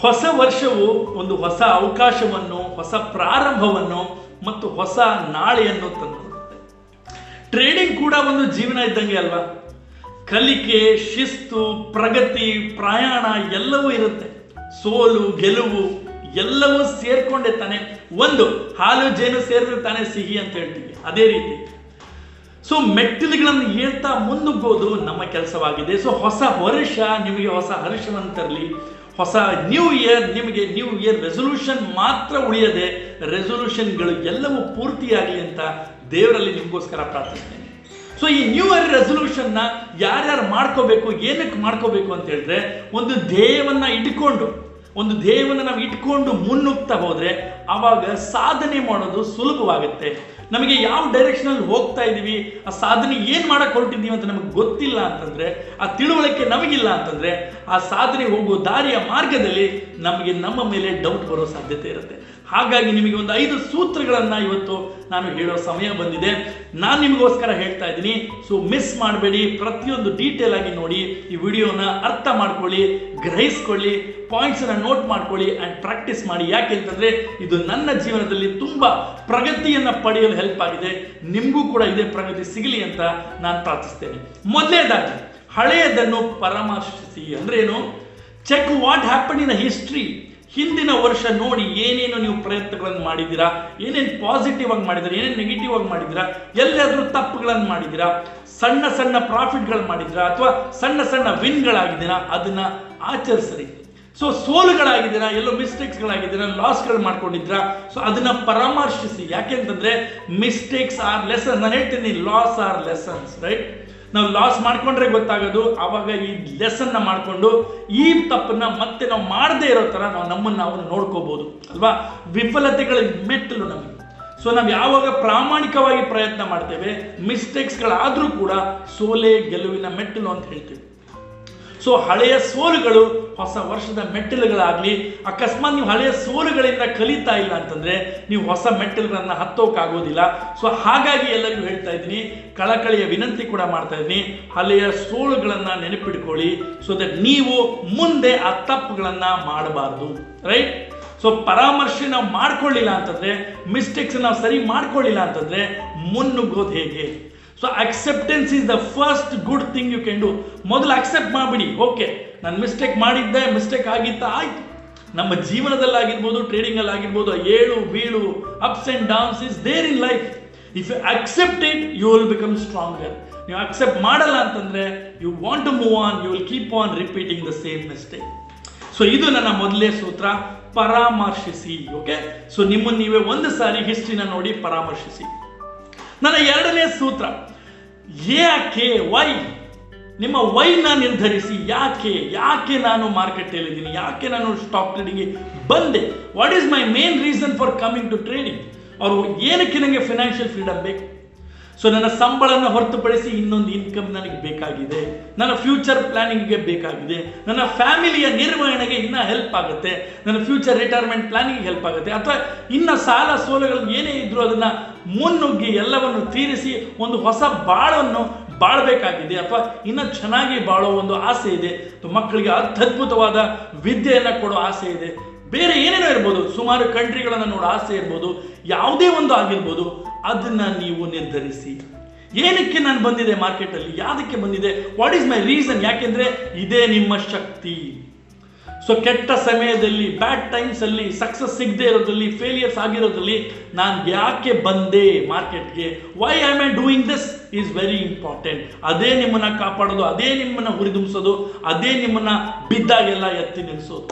ಹೊಸ ವರ್ಷವು ಒಂದು ಹೊಸ ಅವಕಾಶವನ್ನು, ಹೊಸ ಪ್ರಾರಂಭವನ್ನು ಮತ್ತು ಹೊಸ ನಾಳೆಯನ್ನು ತಂದು ಟ್ರೇಡಿಂಗ್ ಕೂಡ ಒಂದು ಜೀವನ ಇದ್ದಂಗೆ ಅಲ್ವಾ? ಕಲಿಕೆ, ಶಿಸ್ತು, ಪ್ರಗತಿ, ಪ್ರಯಾಣ ಎಲ್ಲವೂ ಇರುತ್ತೆ. ಸೋಲು, ಗೆಲುವು ಎಲ್ಲವೂ ಸೇರ್ಕೊಂಡೆ ತಾನೆ. ಒಂದು, ಹಾಲು ಜೇನು ಸೇರಿದ್ರೆ ತಾನೇ ಸಿಹಿ ಅಂತ ಹೇಳ್ತೀವಿ. ಅದೇ ರೀತಿ ಸೊ ಮೆಟ್ಟಿಲುಗಳನ್ನು ಏರ್ತಾ ಮುನ್ನುಗ್ಗೋದು ನಮ್ಮ ಕೆಲಸವಾಗಿದೆ. ಸೊ ಹೊಸ ವರ್ಷ ನಿಮಗೆ ಹೊಸ ಹರ್ಷವನ್ನು ತರಲಿ. ಹೊಸ ನ್ಯೂ ಇಯರ್ ನಿಮಗೆ ನ್ಯೂ ಇಯರ್ ರೆಸೊಲ್ಯೂಷನ್ ಮಾತ್ರ ಉಳಿಯದೆ ರೆಸೊಲ್ಯೂಷನ್ಗಳು ಎಲ್ಲವೂ ಪೂರ್ತಿಯಾಗಲಿ ಅಂತ ದೇವರಲ್ಲಿ ನಿಮಗೋಸ್ಕರ ಪ್ರಾರ್ಥಿಸ್ತೇನೆ. ಸೊ ಈ ನ್ಯೂ ಇಯರ್ ರೆಸೊಲ್ಯೂಷನ್ನ ಯಾರ್ಯಾರು ಮಾಡ್ಕೋಬೇಕು, ಏನಕ್ಕೆ ಮಾಡ್ಕೋಬೇಕು ಅಂತ ಹೇಳಿದ್ರೆ, ಒಂದು ಧ್ಯೇಯವನ್ನು ಇಟ್ಕೊಂಡು, ಒಂದು ಧ್ಯೇಯವನ್ನು ನಾವು ಇಟ್ಕೊಂಡು ಮುನ್ನುಗ್ತಾ ಹೋದರೆ ಆವಾಗ ಸಾಧನೆ ಮಾಡೋದು ಸುಲಭವಾಗುತ್ತೆ. ನಮಗೆ ಯಾವ ಡೈರೆಕ್ಷನಲ್ಲಿ ಹೋಗ್ತಾ ಇದ್ದೀವಿ ಆ ಸಾಧನೆ ಏನು ಮಾಡಕ್ಕೆ ಹೊರಟಿದ್ದೀವಿ ಅಂತ ನಮಗೆ ಗೊತ್ತಿಲ್ಲ ಅಂತಂದ್ರೆ, ಆ ತಿಳುವಳಿಕೆ ನಮಗಿಲ್ಲ ಅಂತಂದ್ರೆ, ಆ ಸಾಧನೆ ಹೋಗುವ ದಾರಿಯ ಮಾರ್ಗದಲ್ಲಿ ನಮಗೆ ನಮ್ಮ ಮೇಲೆ ಡೌಟ್ ಬರೋ ಸಾಧ್ಯತೆ ಇರುತ್ತೆ. ಹಾಗಾಗಿ ನಿಮಗೆ ಒಂದು ಐದು ಸೂತ್ರಗಳನ್ನು ಇವತ್ತು ನಾನು ಹೇಳೋ ಸಮಯ ಬಂದಿದೆ. ನಾನು ನಿಮಗೋಸ್ಕರ ಹೇಳ್ತಾ ಇದ್ದೀನಿ. ಸೊ ಮಿಸ್ ಮಾಡಬೇಡಿ. ಪ್ರತಿಯೊಂದು ಡೀಟೇಲ್ ಆಗಿ ನೋಡಿ. ಈ ವಿಡಿಯೋನ ಅರ್ಥ ಮಾಡ್ಕೊಳ್ಳಿ, ಗ್ರಹಿಸ್ಕೊಳ್ಳಿ ಪಾಯಿಂಟ್ಸನ್ನು ನೋಟ್ ಮಾಡ್ಕೊಳ್ಳಿ ಆ್ಯಂಡ್ ಪ್ರಾಕ್ಟೀಸ್ ಮಾಡಿ. ಯಾಕೆ ಅಂತಂದರೆ ಇದು ನನ್ನ ಜೀವನದಲ್ಲಿ ತುಂಬ ಪ್ರಗತಿಯನ್ನು ಪಡೆಯಲು ಹೆಲ್ಪ್ ಆಗಿದೆ. ನಿಮಗೂ ಕೂಡ ಇದೇ ಪ್ರಗತಿ ಸಿಗಲಿ ಅಂತ ನಾನು ಪ್ರಾರ್ಥಿಸ್ತೇನೆ. ಮೊದಲನೇದಾಗಿ ಹಳೆಯದನ್ನು ಪರಾಮರ್ಶಿಸಿ ಅಂದ್ರೆ ಏನು? Check what happen in history ಹಿಂದಿನ ವರ್ಷ ನೋಡಿ ಏನೇನು ನೀವು ಪ್ರಯತ್ನಗಳನ್ನು ಮಾಡಿದ್ದೀರಾ? ಏನೇನು ಪಾಸಿಟಿವ್ ಆಗಿ ಮಾಡಿದ್ದೀರಾ? ಏನೇನು ನೆಗೆಟಿವ್ ಆಗಿ ಮಾಡಿದ್ದೀರಾ? ಎಲ್ಲಾದರೂ ತಪ್ಪುಗಳನ್ನು ಮಾಡಿದ್ದೀರಾ? ಸಣ್ಣ ಸಣ್ಣ ಪ್ರಾಫಿಟ್ಗಳು ಮಾಡಿದ್ದೀರಾ? ಅಥವಾ ಸಣ್ಣ ಸಣ್ಣ ವಿನ್ಗಳಾಗಿದ್ದೀರಾ ಅದನ್ನ ಆಚರಿಸ್ರಿ. ಸೊ ಸೋಲುಗಳಾಗಿದ್ದೀರಾ? ಎಲ್ಲೋ ಮಿಸ್ಟೇಕ್ಸ್ಗಳಾಗಿದ್ದೀರಾ ಲಾಸ್ಗಳು ಮಾಡ್ಕೊಂಡಿದ್ದೀರಾ? ಸೊ ಅದನ್ನ ಪರಾಮರ್ಶಿಸಿ. ಯಾಕೆಂತಂದ್ರೆ ಮಿಸ್ಟೇಕ್ಸ್ ಆರ್ ಲೆಸನ್ ನಾನು ಹೇಳ್ತೀನಿ ಲಾಸ್ ಆರ್ ಲೆಸನ್ಸ್ ರೈಟ್ ನಾವು ಲಾಸ್ ಮಾಡ್ಕೊಂಡ್ರೆ ಗೊತ್ತಾಗೋದು. ಆವಾಗ ಈ ಲೆಸನ್ನ ಮಾಡಿಕೊಂಡು ಈ ತಪ್ಪನ್ನ ಮತ್ತೆ ನಾವು ಮಾಡದೇ ಇರೋ ಥರ ನಾವು ನಮ್ಮನ್ನು ನಾವು ನೋಡ್ಕೋಬೋದು. ಅಲ್ವಾ? ವಿಫಲತೆಗಳ ಮೆಟ್ಟಲು ನಮಗೆ. ಸೊ ನಾವು ಯಾವಾಗ ಪ್ರಾಮಾಣಿಕವಾಗಿ ಪ್ರಯತ್ನ ಮಾಡ್ತೇವೆ ಮಿಸ್ಟೇಕ್ಸ್ಗಳಾದರೂ ಕೂಡ ಸೋಲೆ ಗೆಲುವಿನ ಮೆಟ್ಟಲು ಅಂತ ಹೇಳ್ತೀವಿ. ಸೊ ಹಳೆಯ ಸೋಲುಗಳು ಹೊಸ ವರ್ಷದ ಮೆಟ್ಟಿಲುಗಳಾಗಲಿ, ಅಕಸ್ಮಾತ್ ನೀವು ಹಳೆಯ ಸೋಲುಗಳಿಂದ ಕಲಿತಾ ಇಲ್ಲ ಅಂತಂದ್ರೆ ನೀವು ಹೊಸ ಮೆಟ್ಟಿಲುಗಳನ್ನ ಹತ್ತೋಕ್ಕಾಗೋದಿಲ್ಲ ಸೊ ಹಾಗಾಗಿ ಎಲ್ಲರಿಗೂ ಹೇಳ್ತಾ ಇದ್ದೀನಿ, ಕಳಕಳಿಯ ವಿನಂತಿ ಕೂಡ ಮಾಡ್ತಾ ಇದ್ದೀನಿ, ಹಳೆಯ ಸೋಲುಗಳನ್ನ ನೆನಪಿಟ್ಕೊಳ್ಳಿ ಸೊ ದಟ್ ನೀವು ಮುಂದೆ ಆ ತಪ್ಪುಗಳನ್ನ ಮಾಡಬಾರ್ದು ರೈಟ್ ಸೊ ಪರಾಮರ್ಶೆ ನಾವು ಮಾಡ್ಕೊಳ್ಳಿಲ್ಲ ಅಂತಂದ್ರೆ ಮಿಸ್ಟೇಕ್ಸ್ ನಾವು ಸರಿ ಮಾಡ್ಕೊಳ್ಳಿಲ್ಲ ಅಂತಂದ್ರೆ, ಮುನ್ನುಗ್ಗೋದು ಹೇಗೆ? So acceptance is the first good thing you can do ಮೊದಲು ಅಕ್ಸೆಪ್ಟ್ ಮಾಡಿಬಿಡಿ. ಓಕೆ ನಾನು ಮಿಸ್ಟೇಕ್ ಮಾಡಿದ್ದೆ ಮಿಸ್ಟೇಕ್ ಆಗಿತ್ತಾ? ಆಯ್ತು. ನಮ್ಮ ಜೀವನದಲ್ಲಾಗಿರ್ಬೋದು ಟ್ರೇಡಿಂಗಲ್ಲಿ ಆಗಿರ್ಬೋದು ಏಳು, ಬೀಳು ups and downs is there in life if you accept it you will become stronger ನೀವು ಅಕ್ಸೆಪ್ಟ್ ಮಾಡಲ್ಲ ಅಂತಂದರೆ you want to move on you will keep on repeating the same mistake so ಇದು ನನ್ನ ಮೊದಲೇ ಸೂತ್ರ, ಪರಾಮರ್ಶಿಸಿ ಓಕೆ ಸೊ ನಿಮ್ಮನ್ನು ನೀವೇ ಒಂದು ಸಾರಿ ಹಿಸ್ಟ್ರಿನ ನೋಡಿ ಪರಾಮರ್ಶಿಸಿ. ನನ್ನ ಎರಡನೇ ಸೂತ್ರ ಯಾಕೆ ವೈ ನಿಮ್ಮ ವೈನ ನಿರ್ಧರಿಸಿ, ಯಾಕೆ ಯಾಕೆ ನಾನು ಮಾರ್ಕೆಟಲ್ಲಿದ್ದೀನಿ ಯಾಕೆ ನಾನು ಸ್ಟಾಕ್ ಟ್ರೇಡಿಂಗ್ಗೆ ಬಂದೆ? What is my main reason for coming to trading ಅವರು ಏನಕ್ಕೆ ನನಗೆ ಫಿನಾನ್ಷಿಯಲ್ ಫ್ರೀಡಮ್ ಬೇಕು? ಸೊ ನನ್ನ ಸಂಬಳನ ಹೊರತುಪಡಿಸಿ ಇನ್ನೊಂದು ಇನ್ಕಮ್ ನನಗೆ ಬೇಕಾಗಿದೆ. ನನ್ನ ಫ್ಯೂಚರ್ ಪ್ಲಾನಿಂಗ್ಗೆ ಬೇಕಾಗಿದೆ. ನನ್ನ ಫ್ಯಾಮಿಲಿಯ ನಿರ್ವಹಣೆಗೆ ಇನ್ನೂ ಹೆಲ್ಪ್ ಆಗುತ್ತೆ. ನನ್ನ ಫ್ಯೂಚರ್ ರಿಟೈರ್ಮೆಂಟ್ ಪ್ಲಾನಿಂಗ್ ಹೆಲ್ಪ್ ಆಗುತ್ತೆ. ಅಥವಾ ಇನ್ನು ಸಾಲ ಸೋಲಗಳು ಏನೇ ಇದ್ರೂ ಅದನ್ನ ಮುನ್ನುಗ್ಗಿ ಎಲ್ಲವನ್ನು ತೀರಿಸಿ ಒಂದು ಹೊಸ ಬಾಳನ್ನು ಬಾಳಬೇಕಾಗಿದೆ. ಅಥವಾ ಇನ್ನೂ ಚೆನ್ನಾಗಿ ಬಾಳೋ ಒಂದು ಆಸೆ ಇದೆ. ಮಕ್ಕಳಿಗೆ ಅತ್ಯದ್ಭುತವಾದ ವಿದ್ಯೆಯನ್ನು ಕೊಡೋ ಆಸೆ ಇದೆ. ಬೇರೆ ಏನೇನೋ ಇರ್ಬೋದು, ಸುಮಾರು ಕಂಟ್ರಿಗಳನ್ನು ನೋಡೋ ಆಸೆ ಇರ್ಬೋದು, ಯಾವುದೇ ಒಂದು ಆಗಿರ್ಬೋದು, ಅದನ್ನು ನೀವು ನಿರ್ಧರಿಸಿ. ಏನಕ್ಕೆ ನಾನು ಬಂದಿದೆ ಮಾರ್ಕೆಟಲ್ಲಿ? ಯಾವುದಕ್ಕೆ ಬಂದಿದೆ? ವಾಟ್ ಈಸ್ ಮೈ ರೀಸನ್ ಯಾಕೆಂದರೆ ಇದೇ ನಿಮ್ಮ ಶಕ್ತಿ. ಸೊ ಕೆಟ್ಟ ಸಮಯದಲ್ಲಿ ಬ್ಯಾಡ್ ಟೈಮ್ಸ್ ಅಲ್ಲಿ ಸಕ್ಸಸ್ ಸಿಗದೆ ಇರೋದ್ರಲ್ಲಿ ಫೇಲಿಯರ್ಸ್ ಆಗಿರೋದ್ರಲ್ಲಿ ನಾನು ಯಾಕೆ ಬಂದೆ ಮಾರ್ಕೆಟ್ಗೆ? Why am I doing this is very important ಅದೇ ನಿಮ್ಮನ್ನ ಕಾಪಾಡೋದು, ಅದೇ ನಿಮ್ಮನ್ನ ಹುರಿದುಂಬಿಸೋದು ಅದೇ ನಿಮ್ಮನ್ನ ಬಿದ್ದಾಗೆಲ್ಲ ಎತ್ತಿ ನಿಲ್ಲಿಸೋದು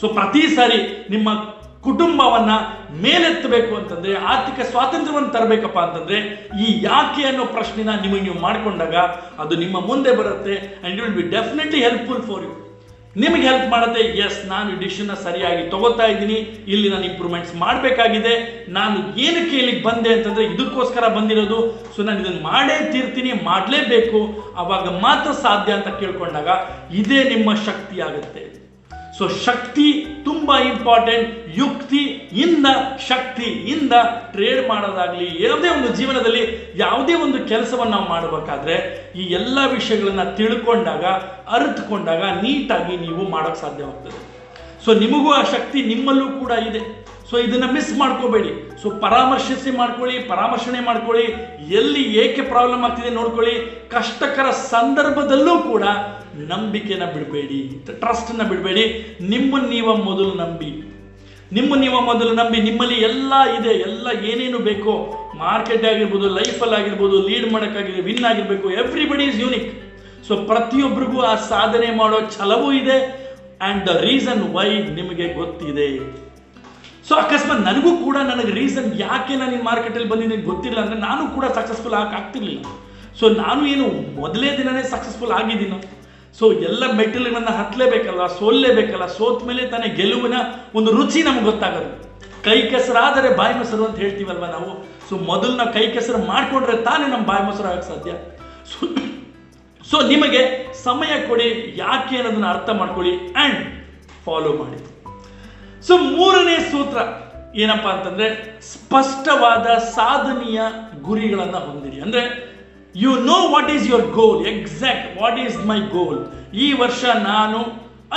ಸೊ ಪ್ರತಿ ಸಾರಿ ನಿಮ್ಮ ಕುಟುಂಬವನ್ನ ಮೇಲೆತ್ತಬೇಕು ಅಂತಂದ್ರೆ, ಆರ್ಥಿಕ ಸ್ವಾತಂತ್ರ್ಯವನ್ನು ತರಬೇಕಪ್ಪ ಅಂತಂದ್ರೆ, ಈ ಯಾಕೆ ಅನ್ನೋ ಪ್ರಶ್ನೆನ ನಿಮಗೆ ನೀವು ಮಾಡಿಕೊಂಡಾಗ ಅದು ನಿಮ್ಮ ಮುಂದೆ ಬರುತ್ತೆ it will be definitely helpful for you ನಿಮಗೆ ಹೆಲ್ಪ್ ಮಾಡುತ್ತೆ ಎಸ್ ನಾನು ಈ ಡಿಸಿಷನ್ನ ಸರಿಯಾಗಿ ತಗೋತಾ ಇದ್ದೀನಿ. ಇಲ್ಲಿ ನಾನು ಇಂಪ್ರೂವ್ಮೆಂಟ್ಸ್ ಮಾಡಬೇಕಾಗಿದೆ. ನಾನು ಏನಕ್ಕೆ ಇಲ್ಲಿಗೆ ಬಂದೆ ಅಂತಂದರೆ ಇದಕ್ಕೋಸ್ಕರ ಬಂದಿರೋದು. ಸೊ ನಾನು ಇದನ್ನು ಮಾಡೇ ತೀರ್ತೀನಿ ಮಾಡಲೇಬೇಕು. ಅವಾಗ ಮಾತ್ರ ಸಾಧ್ಯ ಅಂತ ಕೇಳ್ಕೊಂಡಾಗ ಇದೇ ನಿಮ್ಮ ಶಕ್ತಿ ಆಗುತ್ತೆ. ಸೊ ಶಕ್ತಿ ತುಂಬ ಇಂಪಾರ್ಟೆಂಟ್ ಯುಕ್ತಿ ಇಂದ ಶಕ್ತಿ ಇಂದ ಟ್ರೇಡ್ ಮಾಡೋದಾಗಲಿ, ಯಾವುದೇ ಒಂದು ಜೀವನದಲ್ಲಿ ಯಾವುದೇ ಒಂದು ಕೆಲಸವನ್ನು ನಾವು ಮಾಡಬೇಕಾದ್ರೆ ಈ ಎಲ್ಲ ವಿಷಯಗಳನ್ನು ತಿಳ್ಕೊಂಡಾಗ, ಅರಿತುಕೊಂಡಾಗ ನೀಟಾಗಿ ನೀವು ಮಾಡೋಕ್ಕೆ ಸಾಧ್ಯವಾಗ್ತದೆ. ಸೊ ನಿಮಗೂ ಆ ಶಕ್ತಿ ನಿಮ್ಮಲ್ಲೂ ಕೂಡ ಇದೆ. ಸೊ ಇದನ್ನ ಮಿಸ್ ಮಾಡ್ಕೋಬೇಡಿ. ಸೊ ಪರಾಮರ್ಶಿಸಿ ಮಾಡ್ಕೊಳ್ಳಿ ಪರಾಮರ್ಶನೆ ಮಾಡ್ಕೊಳ್ಳಿ, ಎಲ್ಲಿ ಏಕೆ ಪ್ರಾಬ್ಲಮ್ ಆಗ್ತಿದೆ ನೋಡ್ಕೊಳ್ಳಿ. ಕಷ್ಟಕರ ಸಂದರ್ಭದಲ್ಲೂ ಕೂಡ ನಂಬಿಕೆನ ಬಿಡಬೇಡಿ ಟ್ರಸ್ಟನ್ನು ಬಿಡಬೇಡಿ. ನಿಮ್ಮನ್ನು ನೀವ ಮೊದಲು ನಂಬಿ. ನಿಮ್ಮ, ನೀವು ಮೊದಲು ನಂಬಿ. ನಿಮ್ಮಲ್ಲಿ ಎಲ್ಲ ಇದೆ, ಎಲ್ಲ ಏನೇನು ಬೇಕೋ ಮಾರ್ಕೆಟ್ ಆಗಿರ್ಬೋದು ಲೈಫಲ್ಲಿ ಆಗಿರ್ಬೋದು ಲೀಡ್ ಮಾಡೋಕ್ಕಾಗಿದೆ ವಿನ್ ಆಗಿರಬೇಕು ಎವ್ರಿಬಡಿ ಇಸ್ ಯೂನಿಕ್ ಸೊ ಪ್ರತಿಯೊಬ್ಬರಿಗೂ ಆ ಸಾಧನೆ ಮಾಡೋ ಛಲವೂ ಇದೆ. ಆ್ಯಂಡ್ ದ ರೀಸನ್ ವೈ ನಿಮಗೆ ಗೊತ್ತಿದೆ. ಸೊ ಅಕಸ್ಮಾತ್ ನನಗೂ ಕೂಡ ನನಗೆ ರೀಸನ್ ಯಾಕೆ ನಾನು ಈ ಮಾರ್ಕೆಟಲ್ಲಿ ಬಂದಿದ್ದೀನಿ ಗೊತ್ತಿಲ್ಲ ಅಂದರೆ ನಾನು ಕೂಡ ಸಕ್ಸಸ್ಫುಲ್ ಆಗ್ತಿರ್ಲಿಲ್ಲ. ಸೊ ನಾನು ಏನು ಮೊದಲೇ ದಿನನೇ ಸಕ್ಸಸ್ಫುಲ್ ಆಗಿದ್ದೀನಿ? ಸೊ ಎಲ್ಲ ಮೆಟ್ಟಿಲುಗಳನ್ನು ಹತ್ತಲೇಬೇಕಲ್ಲ ಸೋಲ್ಲೇಬೇಕಲ್ಲ? ಸೋತ ಮೇಲೆ ತಾನೇ ಗೆಲುವಿನ ಒಂದು ರುಚಿ ನಮ್ಗೆ ಗೊತ್ತಾಗೋದು. ಕೈ ಕೆಸರಾದರೆ ಬಾಯಿ ಮೊಸರು ಅಂತ ಹೇಳ್ತೀವಲ್ವ ನಾವು? ಸೊ ಮೊದಲು ನಾವು ಕೈ ಕೆಸರು ಮಾಡಿಕೊಂಡ್ರೆ ತಾನೇ ನಮ್ಮ ಬಾಯಿ ಮೊಸರು ಆಗಕ್ಕೆ ಸಾಧ್ಯ? ಸೊ ಸೊ ನಿಮಗೆ ಸಮಯ ಕೊಡಿ, ಯಾಕೆ ಅನ್ನೋದನ್ನ ಅರ್ಥ ಮಾಡ್ಕೊಳ್ಳಿ ಆ್ಯಂಡ್ ಫಾಲೋ ಮಾಡಿ. ಸೊ ಮೂರನೇ ಸೂತ್ರ ಏನಪ್ಪಾ ಅಂತಂದ್ರೆ ಸ್ಪಷ್ಟವಾದ ಸಾಧನೀಯ ಗುರಿಗಳನ್ನು ಹೊಂದಿರಿ. ಅಂದ್ರೆ you know what is your goal exact what is my goal ಈ ವರ್ಷ ನಾನು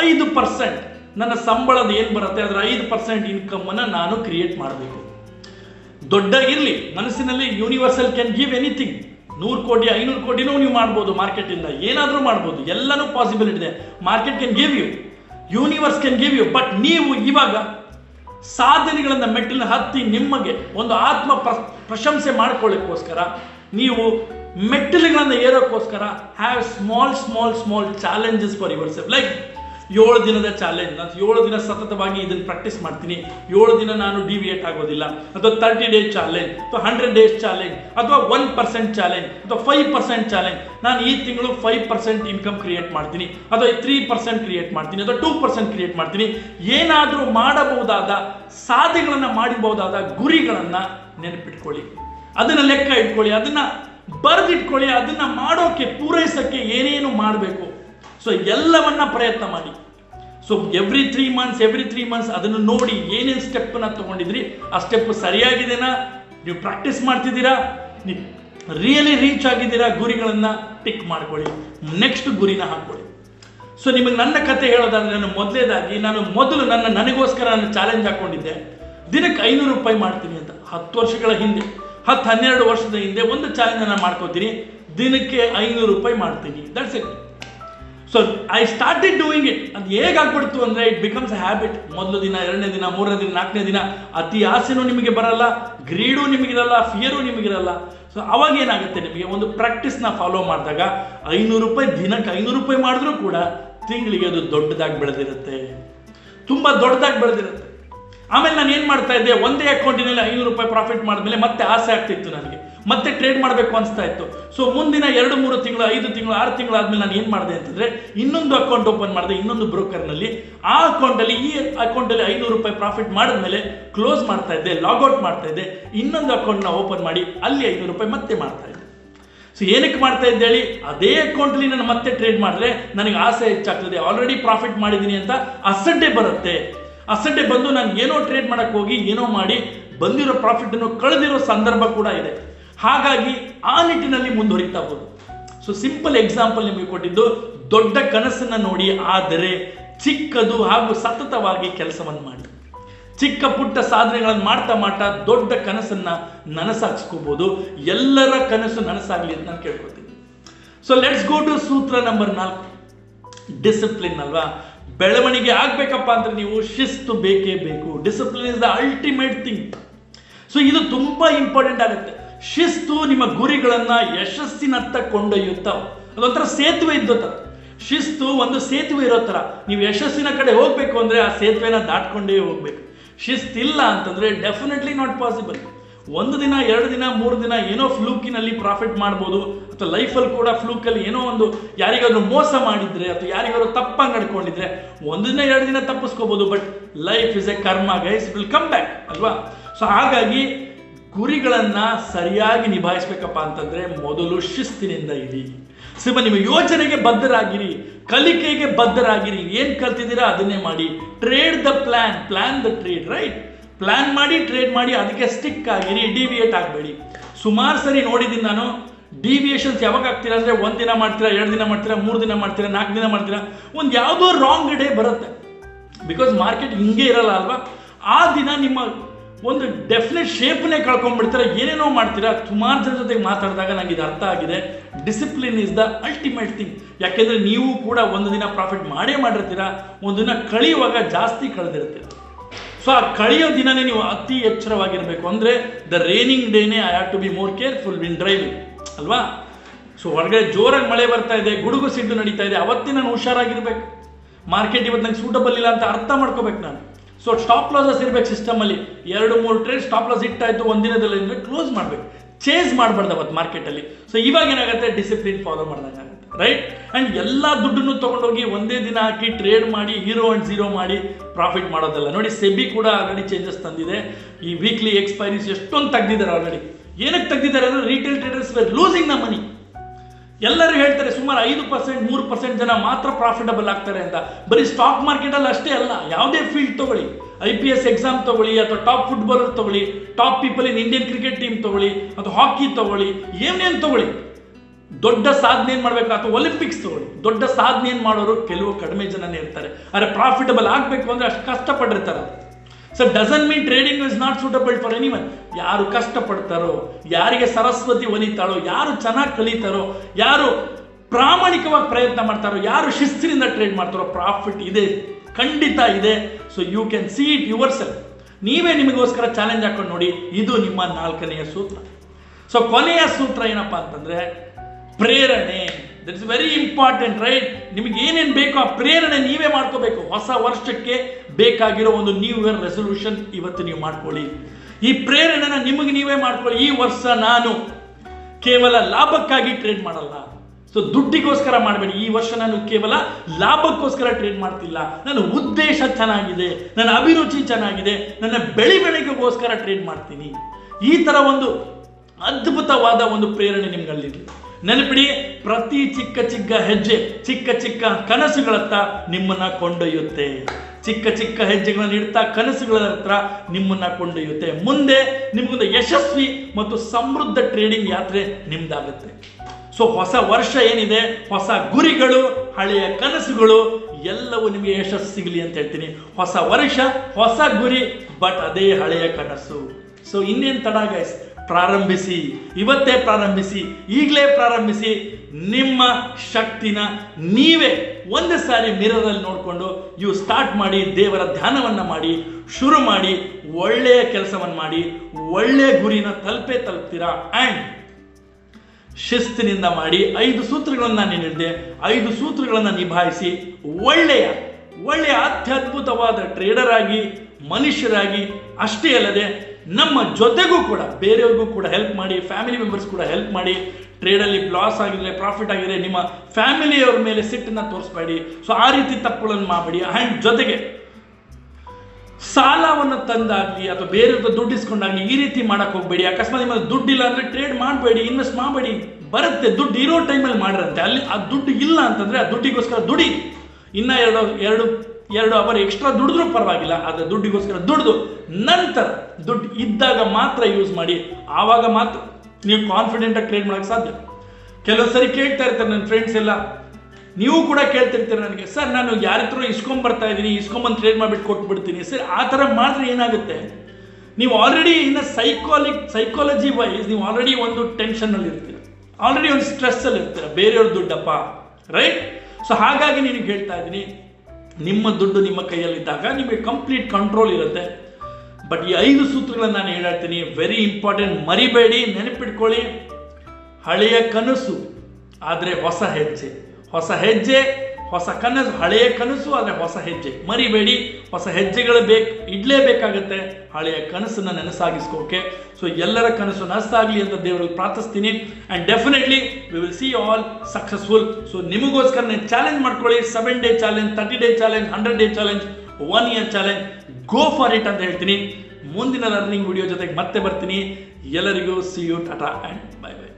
ಐದು ಪರ್ಸೆಂಟ್ ನನ್ನ ಸಂಬಳದ ಏನು ಬರುತ್ತೆ, ಅದರ ಐದು ಪರ್ಸೆಂಟ್ ಇನ್ಕಮನ್ನು ನಾನು ಕ್ರಿಯೇಟ್ ಮಾಡಬೇಕು. ದೊಡ್ಡ ಇರಲಿ, ಮನಸ್ಸಿನಲ್ಲಿ ಯೂನಿವರ್ಸಲ್ ಕ್ಯಾನ್ ಗಿವ್ ಎನಿಥಿಂಗ್ ನೂರು ಕೋಟಿ, ಐನೂರು ಕೋಟಿನೂ ನೀವು ಮಾಡ್ಬೋದು ಮಾರ್ಕೆಟಿಂದ ಏನಾದರೂ ಮಾಡ್ಬೋದು, ಎಲ್ಲನೂ ಪಾಸಿಬಿಲಿಟಿ ಇದೆ. Market can give you universe can give you but ನೀವು ಇವಾಗ ಸಾಧನೆಗಳನ್ನು ಮೆಟ್ಟಿಲಿನ ಹತ್ತಿ ನಿಮಗೆ ಒಂದು ಆತ್ಮ ಪ್ರ- ಪ್ರಶಂಸೆ ಮಾಡ್ಕೊಳ್ಳಿಕ್ಕೋಸ್ಕರ, ನೀವು ಮೆಟ್ಟಿಲುಗಳನ್ನು ಏರೋಕ್ಕೋಸ್ಕರ have small small small challenges for yourself like ಏಳು ದಿನದ ಚಾಲೆಂಜ್ ನಾನು ಏಳು ದಿನ ಸತತವಾಗಿ ಇದನ್ನು ಪ್ರಾಕ್ಟೀಸ್ ಮಾಡ್ತೀನಿ. ಏಳು ದಿನ ನಾನು ಡಿವಿಯೇಟ್ ಆಗೋದಿಲ್ಲ. ಅಥವಾ ತರ್ಟಿ ಡೇಸ್ ಚಾಲೆಂಜ್ ಅಥವಾ ಹಂಡ್ರೆಡ್ ಡೇಸ್ ಚಾಲೆಂಜ್ ಅಥವಾ ಒನ್ ಪರ್ಸೆಂಟ್ ಚಾಲೆಂಜ್ ಅಥವಾ ಫೈವ್ ಪರ್ಸೆಂಟ್ ಚಾಲೆಂಜ್ ನಾನು ಈ ತಿಂಗಳು ಫೈವ್ ಪರ್ಸೆಂಟ್ ಇನ್ಕಮ್ ಕ್ರಿಯೇಟ್ ಮಾಡ್ತೀನಿ. ಅಥವಾ ತ್ರೀ ಪರ್ಸೆಂಟ್ ಕ್ರಿಯೇಟ್ ಮಾಡ್ತೀನಿ. ಅಥವಾ ಟೂ ಪರ್ಸೆಂಟ್ ಕ್ರಿಯೇಟ್ ಮಾಡ್ತೀನಿ. ಏನಾದರೂ ಮಾಡಬಹುದಾದ ಸಾಧನೆಗಳನ್ನು ಮಾಡಬಹುದಾದ ಗುರಿಗಳನ್ನು ನೆನಪಿಟ್ಕೊಳ್ಳಿ. ಅದನ್ನು ಲೆಕ್ಕ ಇಟ್ಕೊಳ್ಳಿ. ಅದನ್ನು ಬರೆದಿಟ್ಕೊಳ್ಳಿ. ಅದನ್ನು ಮಾಡೋಕ್ಕೆ ಪೂರೈಸೋಕ್ಕೆ ಏನೇನು ಮಾಡಬೇಕು? ಸೊ ಎಲ್ಲವನ್ನ ಪ್ರಯತ್ನ ಮಾಡಿ. So every three months every three months ಅದನ್ನು ನೋಡಿ ಏನೇನು ಸ್ಟೆಪ್ಪನ್ನ ತಗೊಂಡಿದ್ರಿ, ಆ ಸ್ಟೆಪ್ ಸರಿಯಾಗಿದೆನಾ? ನೀವು ಪ್ರಾಕ್ಟೀಸ್ ಮಾಡ್ತಿದ್ದೀರಾ? ರಿಯಲಿ ರೀಚ್ ಆಗಿದ್ದೀರಾ? ಗುರಿಗಳನ್ನು ಟಿಕ್ ಮಾಡ್ಕೊಳ್ಳಿ. ನೆಕ್ಸ್ಟ್ ಗುರಿನ ಹಾಕ್ಕೊಳ್ಳಿ. ಸೊ ನಿಮಗೆ ನನ್ನ ಕತೆ ಹೇಳೋದಾದ್ರೆ, ನಾನು ಮೊದಲೇದಾಗಿ, ನಾನು ಮೊದಲು ನನ್ನ ನನಗೋಸ್ಕರ ನಾನು ಚಾಲೆಂಜ್ ಹಾಕೊಂಡಿದ್ದೆ ದಿನಕ್ಕೆ ಐನೂರು ರೂಪಾಯಿ ಮಾಡ್ತೀನಿ ಅಂತ. ಹತ್ತು ವರ್ಷಗಳ ಹಿಂದೆ, ಹತ್ತು ಹನ್ನೆರಡು ವರ್ಷದ ಹಿಂದೆ ಒಂದು ಚಾಲೆಂಜನ್ನು ಮಾಡ್ಕೋತೀನಿ. ದಿನಕ್ಕೆ ಐನೂರು ರೂಪಾಯಿ ಮಾಡ್ತೀನಿ. That's it so I started doing it ಅದು ಹೇಗಾಗ್ಬಿಡ್ತು ಅಂದರೆ ಇಟ್ ಬಿಕಮ್ಸ್ ಅ ಹ್ಯಾಬಿಟ್ ಮೊದಲ ದಿನ, ಎರಡನೇ ದಿನ, ಮೂರನೇ ದಿನ, ನಾಲ್ಕನೇ ದಿನ ಅತಿ ಆಸೆನೂ ನಿಮಗೆ ಬರಲ್ಲ, ಗ್ರೀಡು ನಿಮಗಿರಲ್ಲ ಫಿಯರು ನಿಮಗಿರಲ್ಲ. ಸೊ ಅವಾಗ ಏನಾಗುತ್ತೆ ನಿಮಗೆ? ಒಂದು ಪ್ರಾಕ್ಟೀಸ್ನ ಫಾಲೋ ಮಾಡಿದಾಗ ಐನೂರು ರೂಪಾಯಿ, ದಿನಕ್ಕೆ ಐನೂರು ರೂಪಾಯಿ ಮಾಡಿದ್ರೂ ಕೂಡ ತಿಂಗಳಿಗೆ ಅದು ದೊಡ್ಡದಾಗಿ ಬೆಳೆದಿರುತ್ತೆ. ತುಂಬ ದೊಡ್ಡದಾಗಿ ಬೆಳೆದಿರುತ್ತೆ. ಆಮೇಲೆ ನಾನು ಏನು ಮಾಡ್ತಾ ಇದ್ದೆ? ಒಂದೇ ಅಕೌಂಟಿನಲ್ಲಿ ಐನೂರು ರೂಪಾಯಿ ಪ್ರಾಫಿಟ್ ಮಾಡಿದ್ಮೇಲೆ ಮತ್ತೆ ಆಸೆ ಆಗ್ತಿತ್ತು ನನಗೆ. ಮತ್ತೆ ಟ್ರೇಡ್ ಮಾಡಬೇಕು ಅನಿಸ್ತಾ ಇತ್ತು. ಸೊ ಮುಂದಿನ ಎರಡು, ಮೂರು ತಿಂಗಳು, ಐದು ತಿಂಗಳು, ಆರು ತಿಂಗಳು ಆದಮೇಲೆ ನಾನು ಏನು ಮಾಡಿದೆ ಅಂತಂದರೆ, ಇನ್ನೊಂದು ಅಕೌಂಟ್ ಓಪನ್ ಮಾಡಿದೆ, ಇನ್ನೊಂದು ಬ್ರೋಕರ್ನಲ್ಲಿ ಆ ಅಕೌಂಟಲ್ಲಿ ಈ ಅಕೌಂಟಲ್ಲಿ ಐನೂರು ರೂಪಾಯಿ ಪ್ರಾಫಿಟ್ ಮಾಡಿದ್ಮೇಲೆ ಕ್ಲೋಸ್ ಮಾಡ್ತಾ ಇದ್ದೆ ಲಾಗೌಟ್ ಮಾಡ್ತಾ ಇದ್ದೆ. ಇನ್ನೊಂದು ಅಕೌಂಟ್ನ ಓಪನ್ ಮಾಡಿ, ಅಲ್ಲಿ ಐನೂರು ರೂಪಾಯಿ ಮತ್ತೆ ಮಾಡ್ತಾ ಇದ್ದೆ. ಸೊ ಏನಕ್ಕೆ ಮಾಡ್ತಾ ಇದ್ದೆ ಹೇಳಿ? ಅದೇ ಅಕೌಂಟಲ್ಲಿ ನಾನು ಮತ್ತೆ ಟ್ರೇಡ್ ಮಾಡಿದ್ರೆ ನನಗೆ ಆಸೆ ಹೆಚ್ಚಾಗ್ತದೆ. ಆಲ್ರೆಡಿ ಪ್ರಾಫಿಟ್ ಮಾಡಿದ್ದೀನಿ ಅಂತ ಅಸಡ್ಡೆ ಬರುತ್ತೆ. ಅಸಡ್ಡೆ ಬಂದು ನಾನು ಏನೋ ಟ್ರೇಡ್ ಮಾಡೋಕ್ಕೆ ಹೋಗಿ, ಏನೋ ಮಾಡಿ ಬಂದಿರೋ ಪ್ರಾಫಿಟನ್ನು ಕಳೆದಿರೋ ಸಂದರ್ಭ ಕೂಡ ಇದೆ. ಹಾಗಾಗಿ ಆ ನಿಟ್ಟಿನಲ್ಲಿ ಮುಂದುವರಿತಾ ಹೋದು ಸೊ ಸಿಂಪಲ್ ಎಕ್ಸಾಂಪಲ್ ನಿಮಗೆ ಕೊಟ್ಟಿದ್ದು, ದೊಡ್ಡ ಕನಸನ್ನ ನೋಡಿ ಆದರೆ ಚಿಕ್ಕದು ಹಾಗೂ ಸತತವಾಗಿ ಕೆಲಸವನ್ನು ಮಾಡಿ. ಚಿಕ್ಕ ಪುಟ್ಟ ಸಾಧನೆಗಳನ್ನು ಮಾಡ್ತಾ ಮಾಡ್ತಾ ದೊಡ್ಡ ಕನಸನ್ನ ನನಸಾಗಿಸ್ಕೋಬಹುದು ಎಲ್ಲರ ಕನಸು ನನಸಾಗಲಿ ಅಂತ ನಾನು ಕೇಳ್ಕೊತೀನಿ ಸೊ ಲೆಟ್ಸ್ ಗೋ ಟು ಸೂತ್ರ ನಂಬರ್ ನಾಲ್ಕು. ಡಿಸಿಪ್ಲಿನ್ ಅಲ್ವಾ? ಬೆಳವಣಿಗೆ ಆಗ್ಬೇಕಪ್ಪ ಅಂದ್ರೆ ನೀವು ಶಿಸ್ತು ಬೇಕೇ ಬೇಕು. Discipline is the ultimate thing so ಇದು ತುಂಬಾ ಇಂಪಾರ್ಟೆಂಟ್ ಆಗುತ್ತೆ. ಶಿಸ್ತು ನಿಮ್ಮ ಗುರಿಗಳನ್ನು ಯಶಸ್ಸಿನತ್ತ ಕೊಂಡೊಯ್ಯುತ್ತ. ಅದೊಂಥರ ಸೇತುವೆ ಇದ್ದ ಶಿಸ್ತು ಒಂದು ಸೇತುವೆ ಇರೋ ಥರ. ನೀವು ಯಶಸ್ಸಿನ ಕಡೆ ಹೋಗಬೇಕು ಅಂದ್ರೆ ಆ ಸೇತುವೆನ ದಾಟ್ಕೊಂಡೇ ಹೋಗ್ಬೇಕು. ಶಿಸ್ತಿಲ್ಲ ಅಂತಂದ್ರೆ ಡೆಫಿನೆಟ್ಲಿ ನಾಟ್ ಪಾಸಿಬಲ್ ಒಂದು ದಿನ, ಎರಡು ದಿನ, ಮೂರು ದಿನ ಏನೋ ಫ್ಲೂಕಿನಲ್ಲಿ ಪ್ರಾಫಿಟ್ ಮಾಡ್ಬೋದು. ಅಥವಾ ಲೈಫಲ್ಲಿ ಕೂಡ ಫ್ಲೂಕಲ್ಲಿ ಏನೋ ಒಂದು ಯಾರಿಗಾದ್ರೂ ಮೋಸ ಮಾಡಿದರೆ ಅಥವಾ ಯಾರಿಗಾದ್ರೂ ತಪ್ಪಾಗಿ ನಡ್ಕೊಂಡಿದ್ರೆ ಒಂದು ದಿನ, ಎರಡು ದಿನ ತಪ್ಪಿಸ್ಕೋಬೋದು. But life is a karma guys will come back ಅಲ್ವಾ? ಸೊ ಹಾಗಾಗಿ ಗುರಿಗಳನ್ನ ಸರಿಯಾಗಿ ನಿಭಾಯಿಸ್ಬೇಕಪ್ಪ ಅಂತಂದ್ರೆ ಮೊದಲು ಶಿಸ್ತಿನಿಂದ ಇರಿ. ಸಿಂಹ, ನಿಮ್ಮ ಯೋಚನೆಗೆ ಬದ್ಧರಾಗಿರಿ. ಕಲಿಕೆಗೆ ಬದ್ಧರಾಗಿರಿ. ಏನು ಕಲ್ತಿದ್ದೀರಾ ಅದನ್ನೇ ಮಾಡಿ. Trade the plan plan the trade right plan ಮಾಡಿ ಟ್ರೇಡ್ ಮಾಡಿ, ಅದಕ್ಕೆ ಸ್ಟಿಕ್ ಆಗಿರಿ. ಡಿವಿಯೇಟ್ ಆಗಬೇಡಿ. ಸುಮಾರು ಸರಿ ನೋಡಿದ್ದೀನಿ ನಾನು. ಡಿವಿಯೇಷನ್ಸ್ ಯಾವಾಗ ಆಗ್ತೀರಾ ಅಂದ್ರೆ ಒಂದು ದಿನ ಮಾಡ್ತೀರಾ, ಎರಡು ದಿನ ಮಾಡ್ತೀರಾ, ಮೂರು ದಿನ ಮಾಡ್ತೀರಾ, ನಾಲ್ಕು ದಿನ ಮಾಡ್ತೀರಾ? ಒಂದು ಯಾವುದೋ ರಾಂಗ್ ಡೇ ಬರುತ್ತೆ. ಬಿಕಾಸ್ ಮಾರ್ಕೆಟ್ ಹಿಂಗೆ ಇರಲ್ಲ ಅಲ್ವಾ? ಆ ದಿನ ನಿಮ್ಮ ಒಂದು ಡೆಫಿನೆಟ್ ಶೇಪ್ನೇ ಕಳ್ಕೊಂಡ್ಬಿಡ್ತೀರಾ. ಏನೇನೋ ಮಾಡ್ತೀರಾ? ಸುಮಾರು ಜನ ಜೊತೆಗೆ ಮಾತಾಡಿದಾಗ ನನಗೆ ಇದು ಅರ್ಥ ಆಗಿದೆ. Discipline is the ultimate thing ಯಾಕೆಂದರೆ ನೀವು ಕೂಡ ಒಂದು ದಿನ ಪ್ರಾಫಿಟ್ ಮಾಡೇ ಮಾಡಿರ್ತೀರಾ. ಒಂದು ದಿನ ಕಳೆಯುವಾಗ ಜಾಸ್ತಿ ಕಳೆದಿರ್ತೀರ ಸೊ ಆ ಕಳೆಯೋ ದಿನನೇ ನೀವು ಅತಿ ಎಚ್ಚರವಾಗಿರಬೇಕು. ಅಂದರೆ the raining ಡೇನೇ I have to be more careful when driving ಅಲ್ವಾ? ಸೊ ಹೊರಗಡೆ ಜೋರಾಗಿ ಮಳೆ ಬರ್ತಾ ಇದೆ, ಗುಡುಗು ಸಿಡ್ಡು ನಡೀತಾ ಇದೆ, ಅವತ್ತಿನ ನಾನು ಹುಷಾರಾಗಿರ್ಬೇಕು. ಮಾರ್ಕೆಟ್ ಇವತ್ತು ನಂಗೆ ಸೂಟಬಲ್ ಇಲ್ಲ ಅಂತ ಅರ್ಥ ಮಾಡ್ಕೋಬೇಕು ನಾನು. ಸೊ ಸ್ಟಾಪ್ ಲಾಸಸ್ ಇರ್ಬೇಕು ಸಿಸ್ಟಮಲ್ಲಿ ಎರಡು, ಮೂರು ಟ್ರೇಡ್ ಸ್ಟಾಪ್ ಲಾಸ್ ಇಟ್ಟಾಯಿತು ಒಂದಿನದಲ್ಲಿ ಅಂದರೆ ಕ್ಲೋಸ್ ಮಾಡಬೇಕು. ಚೇಂಜ್ ಮಾಡಬಾರ್ದು ಅವತ್ತು ಮಾರ್ಕೆಟಲ್ಲಿ ಸೊ ಇವಾಗ ಏನಾಗುತ್ತೆ? ಡಿಸಿಪ್ಲಿನ್ ಫಾಲೋ ಮಾಡಿದಂಗೆ ರೈಟ್ ಆ್ಯಂಡ್ ಎಲ್ಲ ದುಡ್ಡನ್ನು ತೊಗೊಂಡೋಗಿ ಒಂದೇ ದಿನ ಹಾಕಿ ಟ್ರೇಡ್ ಮಾಡಿ ಹೀರೋ ಆ್ಯಂಡ್ ಝೀರೋ ಮಾಡಿ ಪ್ರಾಫಿಟ್ ಮಾಡೋದಲ್ಲ. ನೋಡಿ ಸೆಬಿ ಕೂಡ ಆಲ್ರೆಡಿ ಚೇಂಜಸ್ ತಂದಿದೆ. ಈ ವೀಕ್ಲಿ ಎಕ್ಸ್ಪೈರೀಸ್ ಎಷ್ಟೊಂದು ತೆಗ್ದಿದ್ದಾರೆ ಆಲ್ರೆಡಿ ಏನಕ್ಕೆ ತೆಗ್ದಿದ್ದಾರೆ ಅಂದರೆ ರಿಟೇಲ್ ಟ್ರೇಡರ್ಸ್ ವೇರ್ ಲೂಸಿಂಗ್ನ ಮನಿ ಎಲ್ಲರೂ ಹೇಳ್ತಾರೆ ಸುಮಾರು ಐದು ಪರ್ಸೆಂಟ್ ಮೂರು ಪರ್ಸೆಂಟ್ ಜನ ಮಾತ್ರ ಪ್ರಾಫಿಟಬಲ್ ಆಗ್ತಾರೆ ಅಂತ. ಬರೀ ಸ್ಟಾಕ್ ಮಾರ್ಕೆಟಲ್ಲಿ ಅಷ್ಟೇ ಅಲ್ಲ, ಯಾವುದೇ ಫೀಲ್ಡ್ ತಗೊಳ್ಳಿ. ಐ ಪಿ ಎಸ್ ಎಕ್ಸಾಮ್ ತಗೊಳ್ಳಿ, ಅಥವಾ ಟಾಪ್ ಫುಟ್ಬಾಲರ್ ತಗೊಳ್ಳಿ top people in Indian cricket team ತಗೊಳ್ಳಿ, ಅಥವಾ ಹಾಕಿ ತಗೊಳ್ಳಿ, ಏನೇನು ತಗೊಳ್ಳಿ. ದೊಡ್ಡ ಸಾಧನೆ ಏನು ಮಾಡಬೇಕು? ಅಥವಾ ಒಲಿಂಪಿಕ್ಸ್ ತಗೊಳ್ಳಿ. ದೊಡ್ಡ ಸಾಧನೆ ಏನು ಮಾಡೋರು? ಕೆಲವು ಕಡಿಮೆ ಜನನೇ ಇರ್ತಾರೆ ಆದರೆ ಪ್ರಾಫಿಟಬಲ್ ಆಗಬೇಕು ಅಂದರೆ ಅಷ್ಟು ಕಷ್ಟಪಟ್ಟಿರ್ತಾರೆ. So doesn't mean trading is not suitable for anyone ಯಾರು ಕಷ್ಟಪಡ್ತಾರೋ, ಯಾರಿಗೆ ಸರಸ್ವತಿ ಒಲಿತಾಳೋ, ಯಾರು ಚೆನ್ನಾಗಿ ಕಲಿತಾರೋ, ಯಾರು ಪ್ರಾಮಾಣಿಕವಾಗಿ ಪ್ರಯತ್ನ ಮಾಡ್ತಾರೋ, ಯಾರು ಶಿಸ್ತಿನಿಂದ ಟ್ರೇಡ್ ಮಾಡ್ತಾರೋ ಪ್ರಾಫಿಟ್ ಇದೆ, ಖಂಡಿತ ಇದೆ. So you can see it yourself ನೀವೇ ನಿಮಗೋಸ್ಕರ ಚಾಲೆಂಜ್ ಹಾಕೊಂಡು ನೋಡಿ, ಇದು ನಿಮ್ಮ ನಾಲ್ಕನೆಯ ಸೂತ್ರ. ಸೊ ಕೊನೆಯ ಸೂತ್ರ ಏನಪ್ಪಾ ಅಂತಂದರೆ, ಪ್ರೇರಣೆ. That is very important right ನಿಮಗೆ ಏನೇನು ಬೇಕೋ ಆ ಪ್ರೇರಣೆ ನೀವೇ ಮಾಡ್ಕೋಬೇಕು. ಹೊಸ ವರ್ಷಕ್ಕೆ ಬೇಕಾಗಿರೋ ಒಂದು ನ್ಯೂ ಇಯರ್ ರೆಸೊಲ್ಯೂಷನ್ ಇವತ್ತು ನೀವು ಮಾಡ್ಕೊಳ್ಳಿ. ಈ ಪ್ರೇರಣೆನ ನಿಮಗೆ ನೀವೇ ಮಾಡ್ಕೊಳ್ಳಿ. ಈ ವರ್ಷ ನಾನು ಕೇವಲ ಲಾಭಕ್ಕಾಗಿ ಟ್ರೇಡ್ ಮಾಡಲ್ಲ. ಸೊ ದುಡ್ಡಿಗೋಸ್ಕರ ಮಾಡಬೇಡಿ. ಈ ವರ್ಷ ನಾನು ಕೇವಲ ಲಾಭಕ್ಕೋಸ್ಕರ ಟ್ರೇಡ್ ಮಾಡ್ತಿಲ್ಲ. ನನ್ನ ಉದ್ದೇಶ ಚೆನ್ನಾಗಿದೆ. ನನ್ನ ಅಭಿರುಚಿ ಚೆನ್ನಾಗಿದೆ. ನನ್ನ ಬೆಳಿ ಬೆಳಿಗ್ಗೆಗೋಸ್ಕರ ಟ್ರೇಡ್ ಮಾಡ್ತೀನಿ. ಈ ಥರ ಒಂದು ಅದ್ಭುತವಾದ ಒಂದು ಪ್ರೇರಣೆ ನಿಮ್ಗಲ್ಲಿರಲಿ ನೆನಪಿಡಿ, ಪ್ರತಿ ಚಿಕ್ಕ ಚಿಕ್ಕ ಹೆಜ್ಜೆ, ಚಿಕ್ಕ ಚಿಕ್ಕ ಕನಸುಗಳತ್ತ ನಿಮ್ಮನ್ನ ಕೊಂಡೊಯ್ಯುತ್ತೆ. ಚಿಕ್ಕ ಚಿಕ್ಕ ಹೆಜ್ಜೆಗಳನ್ನು ಇಡ್ತಾ ಕನಸುಗಳ ಹತ್ರ ನಿಮ್ಮನ್ನ ಕೊಂಡೊಯ್ಯುತ್ತೆ. ಮುಂದೆ ನಿಮಗೊಂದು ಯಶಸ್ವಿ ಮತ್ತು ಸಮೃದ್ಧ ಟ್ರೇಡಿಂಗ್ ಯಾತ್ರೆ ನಿಮ್ದಾಗುತ್ತೆ. ಸೊ, ಹೊಸ ವರ್ಷ ಏನಿದೆ, ಹೊಸ ಗುರಿಗಳು, ಹಳೆಯ ಕನಸುಗಳು, ಎಲ್ಲವೂ ನಿಮಗೆ ಯಶಸ್ಸು ಸಿಗಲಿ ಅಂತ ಹೇಳ್ತೀನಿ. ಹೊಸ ವರ್ಷ, ಹೊಸ ಗುರಿ, ಬಟ್ ಅದೇ ಹಳೆಯ ಕನಸು. ಸೊ, ಇನ್ನೇನು ತಡ ಪ್ರಾರಂಭಿಸಿ, ಇವತ್ತೇ ಪ್ರಾರಂಭಿಸಿ, ಈಗಲೇ ಪ್ರಾರಂಭಿಸಿ, ನಿಮ್ಮ ಶಕ್ತಿನ ನೀವೇ ಒಂದು ಸಾರಿ ಮಿರರಲ್ಲಿ ನೋಡಿಕೊಂಡು ಇವು ಸ್ಟಾರ್ಟ್ ಮಾಡಿ, ದೇವರ ಧ್ಯಾನವನ್ನು ಮಾಡಿ, ಶುರು ಮಾಡಿ ಒಳ್ಳೆಯ ಕೆಲಸವನ್ನು ಮಾಡಿ ಒಳ್ಳೆಯ ಗುರಿನ ತಲುಪೇ ತಲುಪ್ತೀರಾ? ಆ್ಯಂಡ್ ಶಿಸ್ತಿನಿಂದ ಮಾಡಿ, ಐದು ಸೂತ್ರಗಳನ್ನು ನಾನು ಹೇಳಿದೆ, ಐದು ಸೂತ್ರಗಳನ್ನು ನಿಭಾಯಿಸಿ, ಒಳ್ಳೆಯ ಒಳ್ಳೆಯ ಅತ್ಯದ್ಭುತವಾದ ಟ್ರೇಡರ್ ಆಗಿ, ಮನುಷ್ಯರಾಗಿ, ಅಷ್ಟೇ ಅಲ್ಲದೆ ನಮ್ಮ ಜೊತೆಗೂ ಕೂಡ, ಬೇರೆಯವ್ರಿಗೂ ಕೂಡ ಹೆಲ್ಪ್ ಮಾಡಿ ಫ್ಯಾಮಿಲಿ ಮೆಂಬರ್ಸ್ ಕೂಡ ಹೆಲ್ಪ್ ಮಾಡಿ ಟ್ರೇಡಲ್ಲಿ ಲಾಸ್ ಆಗಿದ್ರೆ ಪ್ರಾಫಿಟ್ ಆಗಿದ್ರೆ ನಿಮ್ಮ ಫ್ಯಾಮಿಲಿಯವ್ರ ಮೇಲೆ ಸಿಟ್ಟನ್ನು ತೋರಿಸ್ಬೇಡಿ. ಸೊ ಆ ರೀತಿ ತಪ್ಪುಗಳನ್ನು ಮಾಡಬೇಡಿ. ಆ್ಯಂಡ್ ಜೊತೆಗೆ, ಸಾಲವನ್ನು ತಂದಾಗಲಿ ಅಥವಾ ಬೇರೆ ದುಡ್ಡು ಇಸ್ಕೊಂಡಾಗಲಿ ಈ ರೀತಿ ಮಾಡೋಕೆ ಹೋಗಬೇಡಿ. ಅಕಸ್ಮಾತ್ ನಿಮ್ಮ ದುಡ್ಡಿಲ್ಲ ಅಂದರೆ ಟ್ರೇಡ್ ಮಾಡಬೇಡಿ ಇನ್ವೆಸ್ಟ್ ಮಾಡಬೇಡಿ. ಬರುತ್ತೆ, ದುಡ್ಡು ಇರೋ ಟೈಮಲ್ಲಿ ಮಾಡಿರಂತೆ. ಅಲ್ಲಿ ಆ ದುಡ್ಡು ಇಲ್ಲ ಅಂತಂದರೆ ಆ ದುಡ್ಡಿಗೋಸ್ಕರ ದುಡಿ. ಇನ್ನ ಎರಡು ಎರಡು ಎರಡು ಅವರ್ ಎಕ್ಸ್ಟ್ರಾ ದುಡಿದ್ರೂ ಪರವಾಗಿಲ್ಲ, ಆದರೆ ದುಡ್ಡಿಗೋಸ್ಕರ ದುಡಿದು. ನಂತರ ದುಡ್ಡು ಇದ್ದಾಗ ಮಾತ್ರ ಯೂಸ್ ಮಾಡಿ, ಆವಾಗ ಮಾತ್ರ ನೀವು ಕಾನ್ಫಿಡೆಂಟಾಗಿ ಟ್ರೇಡ್ ಮಾಡೋಕೆ ಸಾಧ್ಯ. ಕೆಲವು ಸರಿ ಕೇಳ್ತಾ ಇರ್ತಾರೆ ನನ್ನ ಫ್ರೆಂಡ್ಸ್ ಎಲ್ಲ, ನೀವು ಕೂಡ ಕೇಳ್ತಿರ್ತೀರ ನನಗೆ, ಸರ್, ನಾನು ಯಾರ ಹತ್ರ ಇಸ್ಕೊಂಬರ್ತಾ ಇದ್ದೀನಿ ಇಸ್ಕೊಂಬಂದು ಟ್ರೇಡ್ ಮಾಡಿಬಿಟ್ಟು ಕೊಟ್ಬಿಡ್ತೀನಿ, ಸರ್, ಆ ಥರ ಮಾಡಿದ್ರೆ ಏನಾಗುತ್ತೆ? ನೀವು ಆಲ್ರೆಡಿ ಇನ್ನು ಸೈಕಾಲಿ ಸೈಕಾಲಜಿ ವೈಸ್ ನೀವು ಆಲ್ರೆಡಿ ಒಂದು ಟೆನ್ಷನಲ್ಲಿ ಇರ್ತೀರ. ಆಲ್ರೆಡಿ ಒಂದು ಸ್ಟ್ರೆಸ್ಸಲ್ಲಿ ಇರ್ತೀರ. ಬೇರೆಯವ್ರ ದುಡ್ಡಪ್ಪ ರೈಟ್ ಸೊ ಹಾಗಾಗಿ ನಿನಗೆ ಹೇಳ್ತಾ ಇದ್ದೀನಿ, ನಿಮ್ಮ ದುಡ್ಡು ನಿಮ್ಮ ಕೈಯಲ್ಲಿದ್ದಾಗ ನಿಮಗೆ ಕಂಪ್ಲೀಟ್ ಕಂಟ್ರೋಲ್ ಇರುತ್ತೆ. ಬಟ್ ಈ ಐದು ಸೂತ್ರಗಳನ್ನು ನಾನು ಹೇಳ್ತೀನಿ ವೆರಿ ಇಂಪಾರ್ಟೆಂಟ್ ಮರಿಬೇಡಿ, ನೆನಪಿಟ್ಕೊಳ್ಳಿ. ಹಳೆಯ ಕನಸು, ಆದರೆ ಹೊಸ ಹೆಜ್ಜೆ. ಹೊಸ ಹೆಜ್ಜೆ, ಹೊಸ ಕನಸು, ಹಳೆಯ ಕನಸು, ಆದರೆ ಹೊಸ ಹೆಜ್ಜೆ. ಮರಿಬೇಡಿ, ಹೊಸ ಹೆಜ್ಜೆಗಳು ಬೇಕು ಇಡಲೇಬೇಕಾಗತ್ತೆ ಹಳೆಯ ಕನಸನ್ನು ನೆನಸಾಗಿಸ್ಕೋಕೆ. ಸೊ ಎಲ್ಲರ ಕನಸು ನನಸಾಗಲಿ ಅಂತ ದೇವರಿಗೆ ಪ್ರಾರ್ಥಿಸ್ತೀನಿ. And definitely we will see all successful so ನಿಮಗೋಸ್ಕರ ನೀವು ಚಾಲೆಂಜ್ ಮಾಡ್ಕೊಳ್ಳಿ. Seven day challenge thirty day challenge hundred day challenge one year challenge go for it ಅಂತ ಹೇಳ್ತೀನಿ. ಮುಂದಿನ ರನ್ನಿಂಗ್ ವಿಡಿಯೋ ಜೊತೆಗೆ ಮತ್ತೆ ಬರ್ತೀನಿ. ಎಲ್ಲರಿಗೂ see you ta ta and bye bye